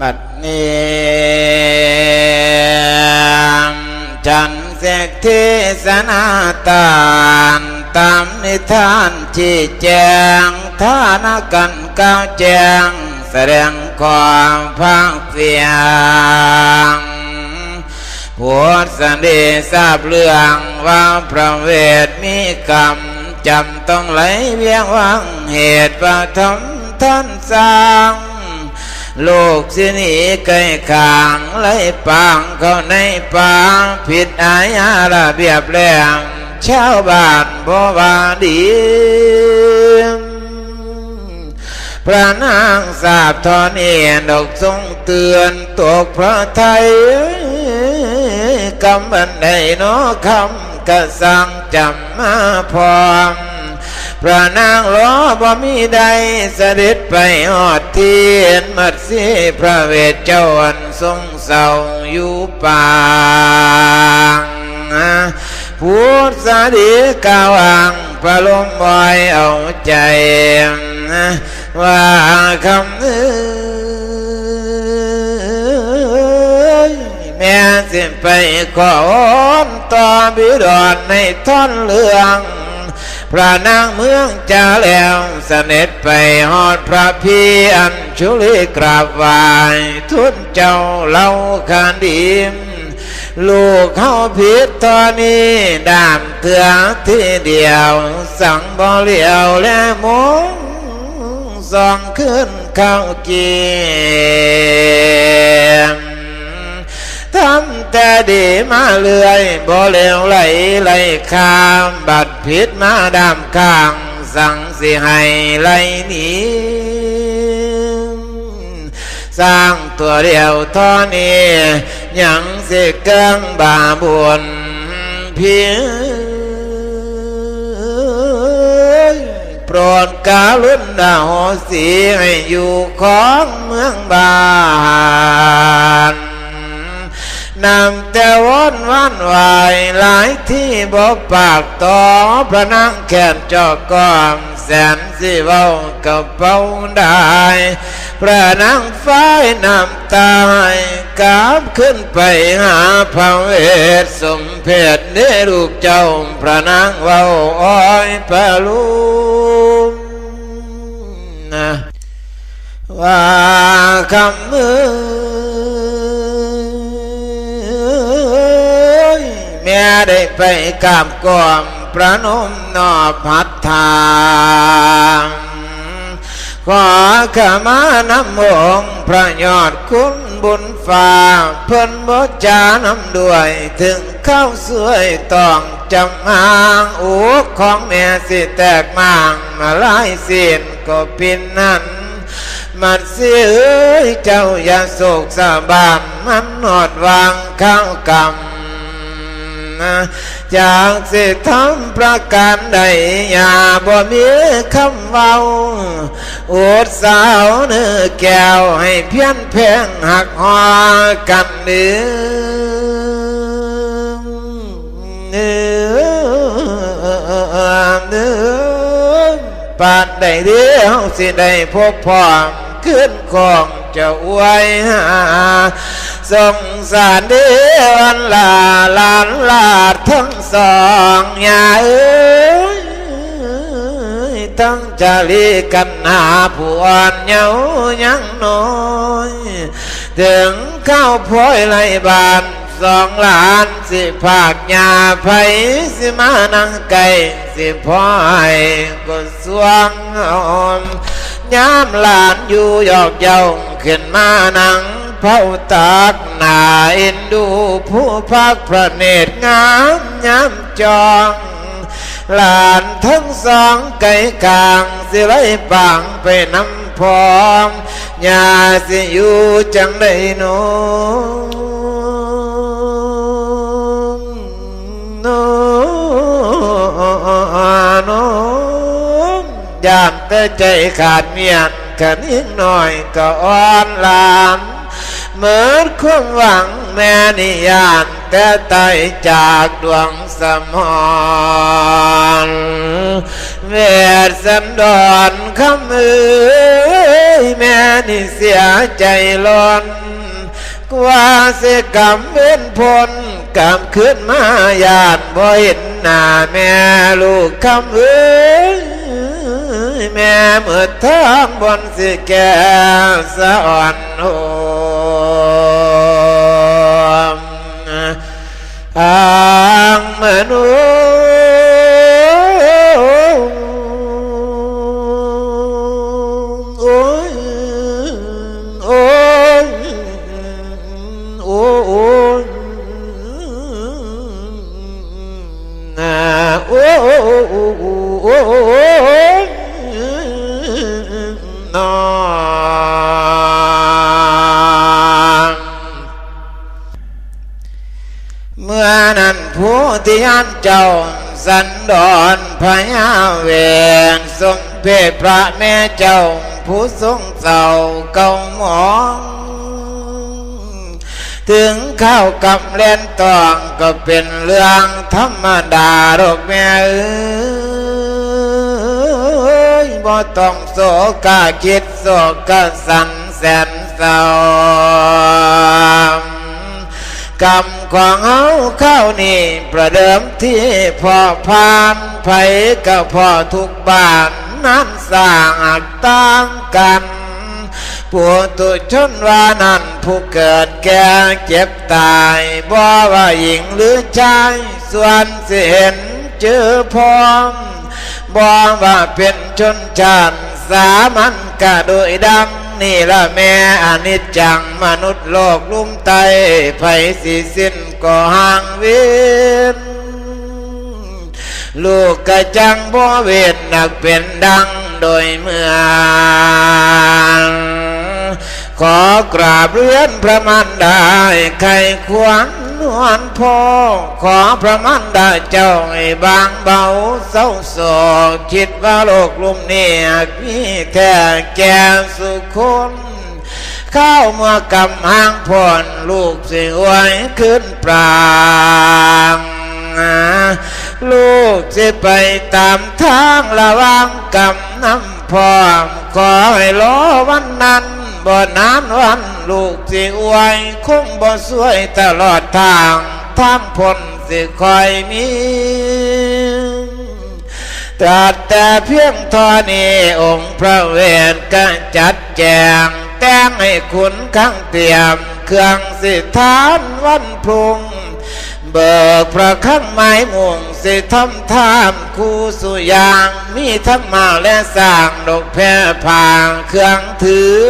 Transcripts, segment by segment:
บัดนี้จันเสกเทศนาตานตามนิทานที่แจงท่านกันก้าวแจงแสดงความภาคเสียงผัวสันเดทราบเรื่องว่าพระเวทมีกรรมจำต้องไหลเวียงวังเหตุประทมท่านสร้าง ลกสิหนีไกลขางไหลปางเข้าในป่าผิดอาญาระเบียบแรงชาวบ้านบ่วาดีพระนางทราบทอนเอียนดอกทรงเตือนตกพระไทยกำบันใดนอคำกระสังจำมาพร้อม พระนางล้อบ่มีใดเสด็จไปหอดเทียนมัดสีพระเวทเจ้าอันทรงเศร้าอยู่ปางพูดสาดีกาวังประลมบอยเอาใจ ว่าคำนี้แม่สิไปขอมต่อบิดอนในท่อนเรื่อง พระนางเมืองจะแล้วเสน็จไปหอดพระพี่อันชุลีกราบไหวทุนเจ้าเล่าคานดีมลูกเข้าผิดตอนนี้ดามเถือที่เดียว สั่งบ่เลียวและมงส่องขึ้นเข้าเกียม ทำแต่ดีมาเลื่อยบ่เลวไหลไหลข้ามบัดผิดมาดามข้าง สั่งสิให้ไหลหนีสร้างตัวเดียวท่อนี้ยังสิเกิงบาบุญเพียงโปรดกาลุนดาหสีให้อยู่ของเมืองบา นำแต่วนวันวายหลายที่บ่ปากต่อพระนางแขนจอกกอมแสนสิเว้ากับเป้าได้พระนางฟ้ายนำตายกราบขึ้นไปหาพระเวทสมเพศเนรูปเจ้าพระนางเว้าอ้อยพระลุมนะว่าคำมือ ได้ไปกราบกอมประนมนอบพัดทางขอขมานำองค์พระยอดคุณบุญฟ้าเพิ่นบจานำด้วย ถึงเข้าสวยต้องจำหางอุกของแม่สิแตกมางมาลายสิ้นก็ปินนั้นมัดเสียเอ้ยเจ้าอย่าโศกสาบานมันหอดวางข้าวกรรม จากสิทำประการใดอย่าบ่มีคำเว้าอดสาวเนื้อแก้วให้เพี้ยนแพงหักหอกันเนื้อเนื้อเนื้อปานใดเดียวสิได้พบพร้อมขึ้นของจะอวยหา สงสารเดือนลาลานลาดทั้งสองอย่าเอ้ยทั้งจะลีกันหาผู้อ่อนเยาวยังน้อยถึงเข้าพลอยไรบานสองหลานสิภาคยาไผสิมานังไก่สิพ่อยก็สวงออมยามหลานอยู่หยอกเย้าขึ้นมานัง เผาตากนาเอ็นดูผู้พักพระเนตรงามยามจองหลานทั้งสองไก่กลางสิไล่ปังไปน้ำพร้อมยาสิอยู่จังได้โนโนโนยามแต่ใจขาดเมียนขนิ่งหน่อยก็อ่อนลาม เหมือนความหวังแม่นิยานแต่ไตจากดวงสมอนเวทสันดอนคำเอ้ยแม่นี่เสียใจร้นกว่าเสกรรมเว้นพลกรรมขึ้นมาญาติบ่เห็นหน้าแม่ลูกคำเอ้ยแม่เมื่อทางบนสิแก่สะอ่อนโอ อาง สันดอนพญาเวงสมเพศพระแม่เจ้า ผู้ทรงเศร้าเก่าหมอง ถึงข้าวกับเล่นตองก็เป็นเรื่องธรรมดาดอกแม่เอ้ยบ่ต้องโศกาคิดโศกสันแสนเศร้า กรรมของเฮาเข้านี่ประเดิมที่พ่อพานไผก็พ่อทุกบ้านนั้นสร้างอักต่างกันผู้ตุชนว่านั้นผู้เกิดแก่เจ็บตายบ่ว่าหญิงหรือชายส่วนสิเห็นเจอพร้อมบ่ว่าเป็นชนชาติสามัญกะโดยดำ นี่ละแม่อนิจจังมนุษย์โลกลุ่มไตไผสิสิ้นก็ห่างเวีนลูกกะจังบ่เวนนักเป็นดังโดยเมื่อขอกราบเรือนพระมันได้ไข่ขวา นวลพ่อขอพระมันดาเจ้าให้บางเบาเศร้าโศกคิดว่าโลกลุ่มนี้มีแท้แก่สุคนเข้าเมื่อกำหางพรลูกสิอวยขึ้นปรางลูกจะไปตามทางระวางกำน้ำ พร้อมขอให้รอวันนั้นบ่นานวันลูกสิอวยคงบ่สวยตลอดทางทางพลสิคอยมีตรัสแต่เพียงทอนี้องค์พระเวทก็จัดแจง แต่งให้คุณข้างเตรียม เครื่องสิทานวันพรุ่ง เบิกพระข้างไม้ม่วงสิทำทามคู่สุยาง มีทั้งมาและสร้างดอกแพรพางเครื่องถือ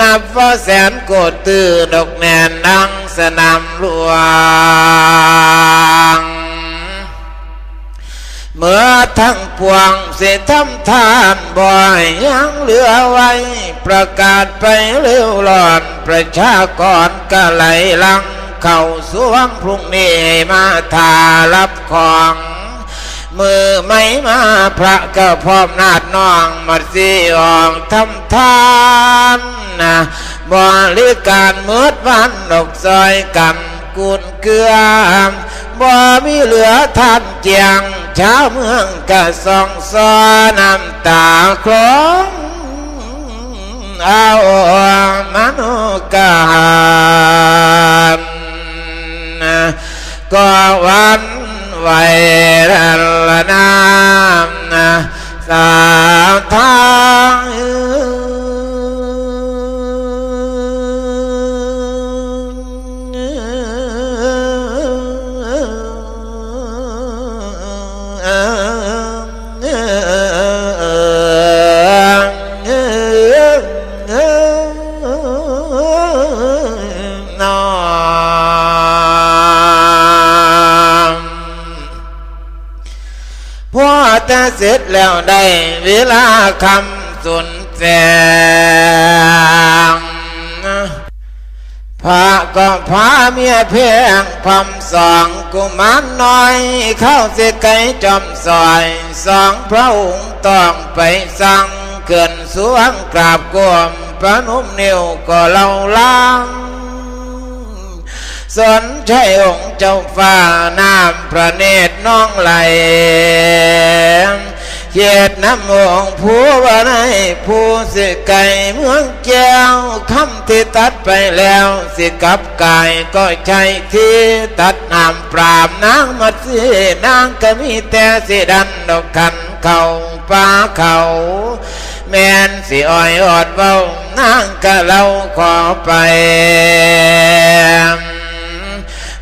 นับว่าแสนโกดตื้อดอกแน่นนังสนามหลวงเมื่อทั้งปวงเสทำทานบ่อยยังเหลือไว้ ประกาศไปเร็วร้อนประชากรก็ไหลลัง เข้าสวงพรุ่งนี้มาทารับของมือไม่มาพระก็พร้อมนาดน้องมาสีออกทำทานนะบริการเมื่อวันดอกซอยกันกุนเกลือบ่มีเหลือท่านเจียงชาวเมืองก็ส่องซอน้ำตาคลองเอามนุการ ก็วันไหวละนามสามทางน เสร็จแล้วได้เวลาคำสุนแสงพระก็พาเมียเพียงพำสองกุมารน้อย เข้าเสียไก่จอมซอย สองพระองค์ต้องไปสั่งเกินสวงกราบกวมพระนุ่มเนิ้วก็เล่าล้าง สนใช่องค์เจ้าฟ้าน้ำพระเนตรน้องไหลเขียดน้ำองผู้ว่าในผู้สิไก่เมืองแก้วคำที่ตัดไปแล้ว สิกับกายก็ใช่ที่ตัดน้ำปราบนางมาสินางก็มีแต่สิดันดอกขันเขาป้าเขาแม่นสิอ้อยอดเบานางก็เราขอไป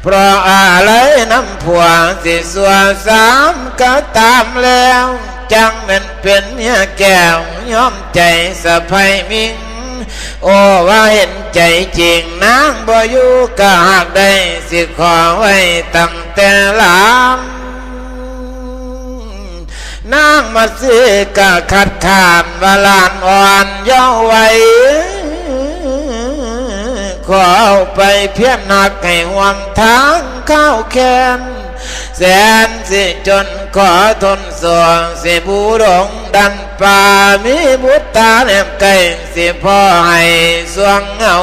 เพราะอะไรน้ำผัวสิสัวสามก็ตามแล้ว จังมันเป็นเมียแก้วยอมใจสะพายมิงโอ้ว่าเห็นใจจริงนางบ่อยู่ก็หากได้สิขอไว้ตั้งแต่ลังนางมาซื้อกะขัดขานว่าลานอ่อนย้าไว้ ขอเอาไปเพียนหนักให้ห่วงทางเข้าวแค้นแสนสิจนขอทนสวงสิบูดงดันป่ามีบุตรตาแนมไก่สิพ่อให้สวงเหงา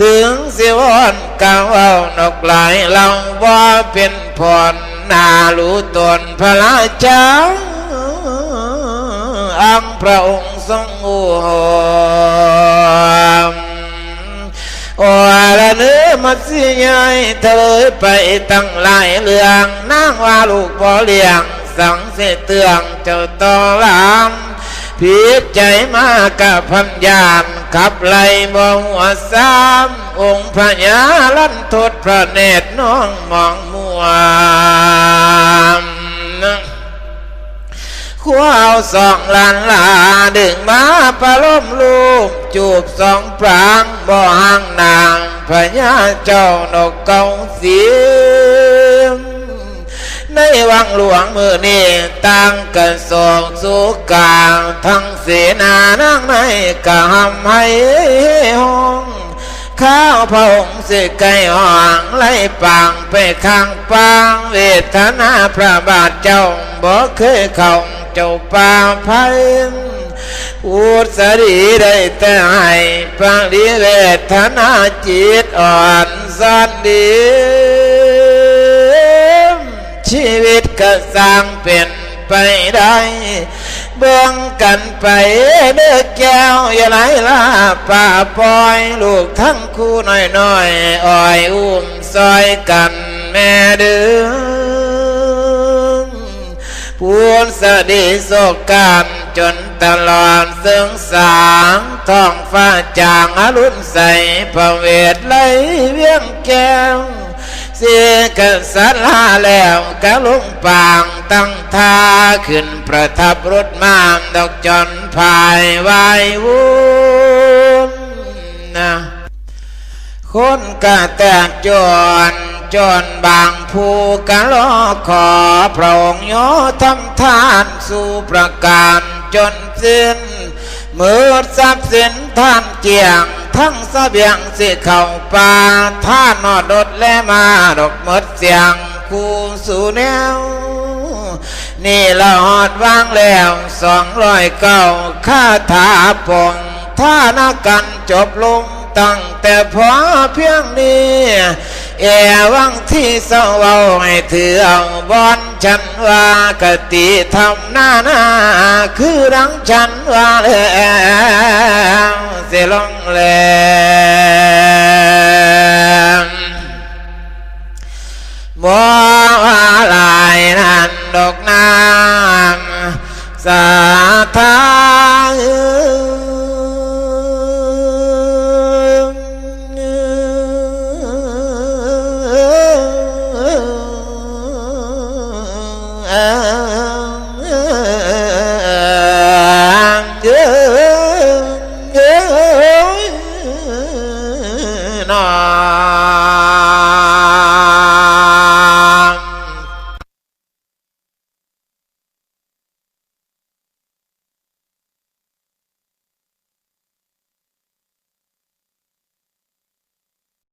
ถึงสิวอนกาวเอานกหลายเราว่าเป็นพรนารู้ตนพระราชาอังพระองค์ ทรงโอ้ละเนื้อมัดสิยายเธอไปตั้งหลายเรื่องนางว่าลูกบ่เลี้ยงสังเสเตืองเจ้าต่อลามผิดใจมากับพันยานขับไล่บ่หัวสามองค์พญาลันทดพระเนตรน้องมองมัว ขวเอาสองลานลาดึงมาประล้มลูก จูบสองปรางบ่ห่างนางพญาเจ้านกเกาเสียงในวังหลวงมือนี้ตั้งกันสองสุกาง ทั้งเสนานั่งในกะหำให้ห้องข้าวพระองค์สิไก่ห่างไล่ปางไปข้างปางเวทนาพระบาทเจ้าบ่เคยเข้า เจ้าป่าภัยพูดสดีได้แต่ให้ฟังดีเวทนาจิตอ่อนสันดีชีวิตก็สร้างเป็นไปได้เบื้องกันไปเด้อแก้วอย่าไหลล่าป่าปอยลูกทั้งคู่น้อยน้อยๆอ้อยอุ้มซอยกันแม่เดือ พูนสดีโศกการจนตลอดเสื่งสางท้องฟ้าจางอรุณใสพระเวทไหลเวียงแก้วเสียกันสัลาแล้วกะลุงปางตั้งท่าขึ้นประทับรถมามดอกจอนภายวายวุ่นนะ คนกะแตกจนจนบางผู้กะล้อขอพระองค์โยทำทานสู่ประการจนสิ้นมือทรัพย์สินท่านเกียง ทั้งสเสบียงสิเข้าป่าท่านนอดดและมาดอกมดเสียงคู่สู่แนว นี่เราหอดวางแล้วสองร้อยเก้าค่าถาปงท่านากันจบลง ตั้งแต่พอเพียงนี้เอวังที่เศร้าเอาให้ถือเอาบอนฉันว่ากติทำหน้าหน้าคือดังฉันว่าแล้วเสียลงแล้วบ่ว่าลายนั่นดอกน้ำสาธา